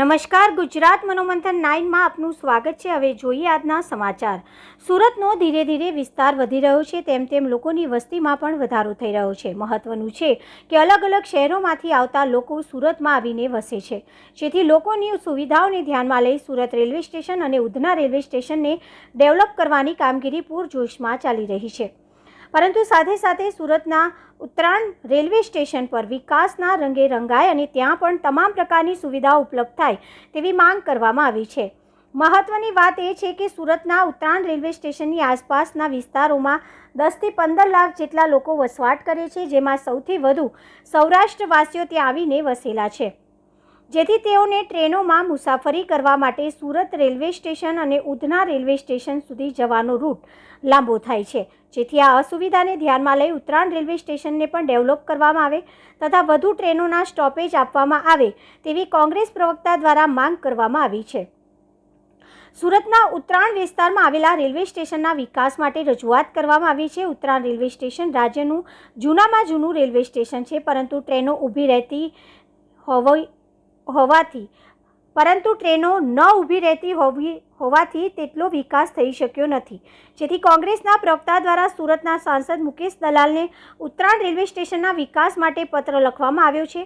નમસ્કાર, ગુજરાત મનોમંથન નાઇનમાં આપનું સ્વાગત છે. હવે જોઈએ આજના સમાચાર. સુરતનો ધીરે ધીરે વિસ્તાર વધી રહ્યો છે, તેમ તેમ લોકોની વસ્તીમાં પણ વધારો થઈ રહ્યો છે. મહત્વનું છે કે અલગ અલગ શહેરોમાંથી આવતા લોકો સુરતમાં આવીને વસે છે. જેથી લોકોની સુવિધાઓને ધ્યાનમાં લઈ સુરત રેલવે સ્ટેશન અને ઉધના રેલવે સ્ટેશનને ડેવલપ કરવાની કામગીરી પૂરજોશમાં ચાલી રહી છે. પરંતુ સાથે સાથે સુરતના ઉત્તરાયણ રેલવે સ્ટેશન પર વિકાસના રંગે રંગાય અને ત્યાં પણ તમામ પ્રકારની સુવિધાઓ ઉપલબ્ધ થાય તેવી માંગ કરવામાં આવી છે. મહત્વની વાત એ છે કે સુરતના ઉત્તરાયણ રેલવે સ્ટેશનની આસપાસના વિસ્તારોમાં દસથી પંદર લાખ જેટલા લોકો વસવાટ કરે છે, જેમાં સૌથી વધુ સૌરાષ્ટ્રવાસીઓ ત્યાં આવીને વસેલા છે. જેથી તેઓને ટ્રેનોમાં મુસાફરી કરવા માટે સુરત રેલવે સ્ટેશન અને ઉધના રેલવે સ્ટેશન સુધી જવાનો રૂટ લાંબો થાય છે. જેથી આ અસુવિધાને ધ્યાનમાં લઈ ઉત્તરાયણ રેલવે સ્ટેશનને પણ ડેવલપ કરવામાં આવે તથા વધુ ટ્રેનોના સ્ટોપેજ આપવામાં આવે તેવી કોંગ્રેસ પ્રવક્તા દ્વારા માંગ કરવામાં આવી છે. સુરતના ઉત્તરાયણ વિસ્તારમાં આવેલા રેલવે સ્ટેશનના વિકાસ માટે રજૂઆત કરવામાં આવી છે. ઉત્તરાયણ રેલવે સ્ટેશન રાજ્યનું જૂનામાં જૂનું રેલવે સ્ટેશન છે, પરંતુ ટ્રેનો ઊભી રહેતી હોવી હોવાથી, પરંતુ ટ્રેનો ન ઊભી રહેતી હોવી, હોવાથી તેટલો વિકાસ થઈ શક્યો નથી. જેથી કોંગ્રેસના પ્રવક્તા દ્વારા સુરતના સાંસદ મુકેશ દલાલને ઉત્તરાયણ રેલવે સ્ટેશનના વિકાસ માટે પત્ર લખવામાં આવ્યો છે.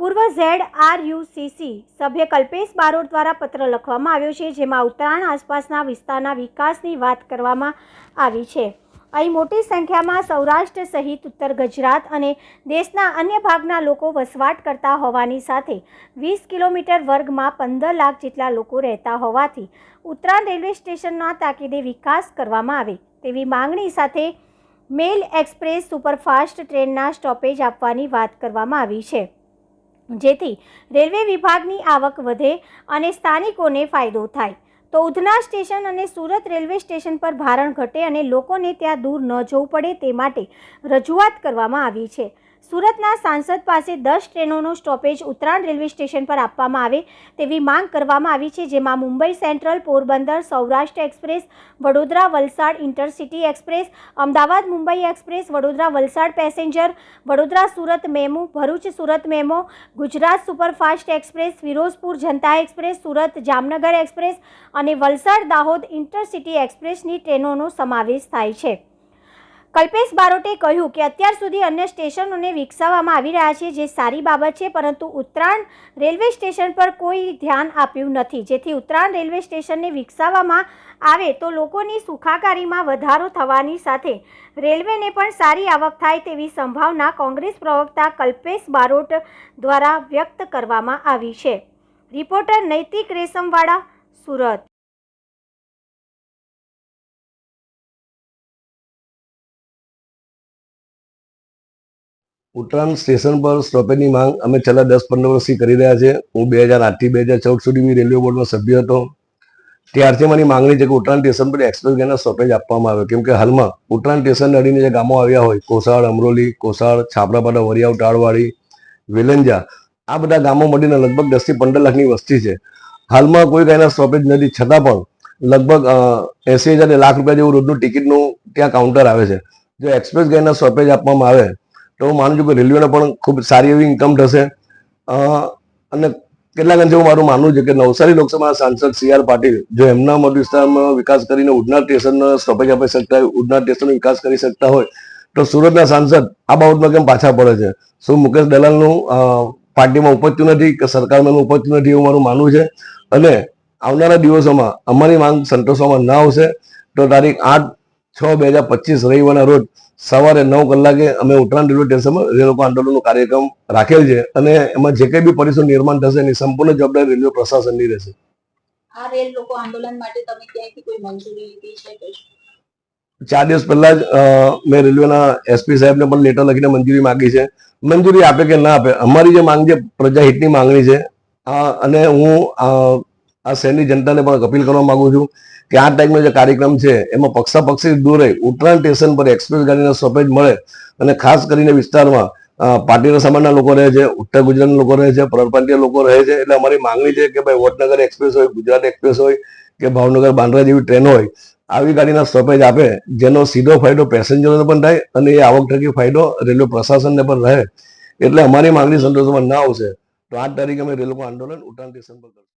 પૂર્વ ઝેડ આર યુસીસી સભ્ય કલ્પેશ બારોટ દ્વારા પત્ર લખવામાં આવ્યો છે, જેમાં ઉત્તરાયણ આસપાસના વિસ્તારના વિકાસની વાત કરવામાં આવી છે. અહીં મોટી સંખ્યામાં સૌરાષ્ટ્ર સહિત ઉત્તર ગુજરાત અને દેશના અન્ય ભાગના લોકો વસવાટ કરતા હોવાની સાથે વીસ કિલોમીટર વર્ગમાં પંદર લાખ જેટલા લોકો રહેતા હોવાથી ઉત્તરાયણ રેલવે સ્ટેશનના તાકીદે વિકાસ કરવામાં આવે તેવી માંગણી સાથે મેલ એક્સપ્રેસ સુપરફાસ્ટ ટ્રેનના સ્ટોપેજ આપવાની વાત કરવામાં આવી છે. જેથી રેલવે વિભાગની આવક વધે અને સ્થાનિકોને ફાયદો થાય. તો ઉધના સ્ટેશન અને સુરત રેલવે સ્ટેશન પર ભારણ ઘટે અને લોકોને ત્યાં દૂર ન જવું પડે તે માટે રજૂઆત કરવામાં આવી છે. સુરતના સાંસદ પાસે દસ ટ્રેનોનો સ્ટોપેજ ઉત્તરાયણ રેલવે સ્ટેશન પર આપવામાં આવે તેવી માંગ કરવામાં આવી છે, જેમાં Mumbai Central, Porbandar, Saurashtra express, Vadodara Valsad intercity express, Ahmedabad Mumbai express, Vadodara Valsad passenger, Vadodara Surat MEMU, Bharuch Surat MEMU, Gujarat superfast express, Ferozepur Janata express, Surat Jamnagar express અને વલસાડ દાહોદ ઇન્ટરસિટી એક્સપ્રેસની ટ્રેનોનો સમાવેશ થાય છે. કલ્પેશ બારોટે કહ્યું કે અત્યાર સુધી અન્ય સ્ટેશનોને વિકસાવવામાં આવી રહ્યા છે, જે સારી બાબત છે, પરંતુ ઉત્તરાયણ રેલવે સ્ટેશન પર કોઈ ધ્યાન આપ્યું નથી. જેથી ઉત્તરાયણ રેલવે સ્ટેશનને વિકસાવવામાં આવે તો લોકોની સુખાકારીમાં વધારો થવાની સાથે રેલવેને પણ સારી આવક થાય તેવી સંભાવના કોંગ્રેસ પ્રવક્તા કલ્પેશ બારોટ દ્વારા વ્યક્ત કરવામાં આવી છે. રિપોર્ટર નૈતિક રેશમવાળા, સુરત. ઉત્તરાયણ સ્ટેશન પર સ્ટોપેજની માંગ અમે છેલ્લા દસ પંદર વર્ષથી કરી રહ્યા છે હું બે હજાર આઠથી બે હજાર ચૌદ સુધી રેલવે બોર્ડનો સભ્ય હતો. ત્યારથી મારી માંગણી છે કે ઉત્તરાયણ સ્ટેશન પર એક્સપ્રેસ ગાડીના સ્ટોપેજ આપવામાં આવે. કેમ કે હાલમાં ઉત્તરાયણ સ્ટેશન અડીને જે ગામો આવ્યા હોય, કોસાળ, અમરોલી, કોસાળ છાપરાપાડા વરિયાવ, ટાળવાડી, વેલંજા, આ બધા ગામો મળીને લગભગ દસથી પંદર લાખની વસ્તી છે. હાલમાં કોઈ ગાયના સ્ટોપેજ નથી. છતાં પણ લગભગ એસી હજાર લાખ રૂપિયા જેવું રોજનું ટિકિટનું ત્યાં કાઉન્ટર આવે છે. જો એક્સપ્રેસ ગાડીના સ્ટોપેજ આપવામાં આવે તો હું માનું છું કે રેલવેને પણ ખૂબ સારી એવી ઇન્કમ થશે. અને કેટલાક અંશે હું મારું માનવું છે કે નવસારી લોકસભાના સાંસદ સી આર પાટીલ, જો એમના મત વિસ્તારમાં વિકાસ કરીને ઉડના સ્ટેશનનો સ્ટોપેજ આપી શકતા હોય ઉડના સ્ટેશનનો વિકાસ કરી શકતા હોય, તો સુરતના સાંસદ આ બાબતમાં કેમ પાછા પડે છે? શું મુકેશ દલાલનું પાર્ટીમાં ઉપજતું નથી કે સરકારમાં ઉપજતું નથી એવું મારું માનવું છે? અને આવનારા દિવસોમાં અમારી માંગ સંતોષવામાં ના આવશે? તો તારીખ આઠ છ બે હજાર પચીસ રવિવારના રોજ સવારે નવ કલાકે અમે ઉત્તરાયણ રેલવે સ્ટેશનમાં રેલ રોકો આંદોલનનો કાર્યક્રમ રાખેલ છે અને એમાં જે કંઈ બી પરિસ્થિતિ નિર્માણ થશે એની સંપૂર્ણ જવાબદારી રેલવે પ્રશાસનની રહેશે. આ રેલ લોકો આંદોલન માટે તમે ક્યાંયથી કોઈ મંજૂરી લીધી છે કે ચાર દિવસ પહેલા જ મેં રેલવેના એસપી સાહેબને પણ લેટર લખીને મંજૂરી માંગી છે. મંજૂરી આપે કે ના આપે અમારી જે માંગ છે પ્રજાહિતની માંગણી છે. આ અને હું આ શહેરની જનતાને પણ અપીલ કરવા માંગુ છું કે આ ટાઈપનો જે કાર્યક્રમ છે, એમાં પક્ષાપક્ષી દૂર રહી ઉત્તરાયણ સ્ટેશન પર એક્સપ્રેસ ગાડીના સ્ટોપેજ મળે અને ખાસ કરીને વિસ્તારમાં પાટીના સમાજના લોકો રહે છે, ઉત્તર ગુજરાતના લોકો રહે છે પરપ્રાંતીય લોકો રહે છે. એટલે અમારી માંગણી છે કે ભાઈ વડનગર એક્સપ્રેસ હોય, ગુજરાત એક્સપ્રેસ હોય કે ભાવનગર બાંદ્રા જેવી ટ્રેન હોય, આવી ગાડીના સ્ટોપેજ આપે, જેનો સીધો ફાયદો પેસેન્જરોને પણ થાય અને એ આવક થકી ફાયદો રેલવે પ્રશાસનને પણ રહે. એટલે અમારી માંગણી સંતોષમાં ના આવશે. તો આ તારીખે અમે રેલવે આંદોલન ઉત્તરાયણ સ્ટેશન પર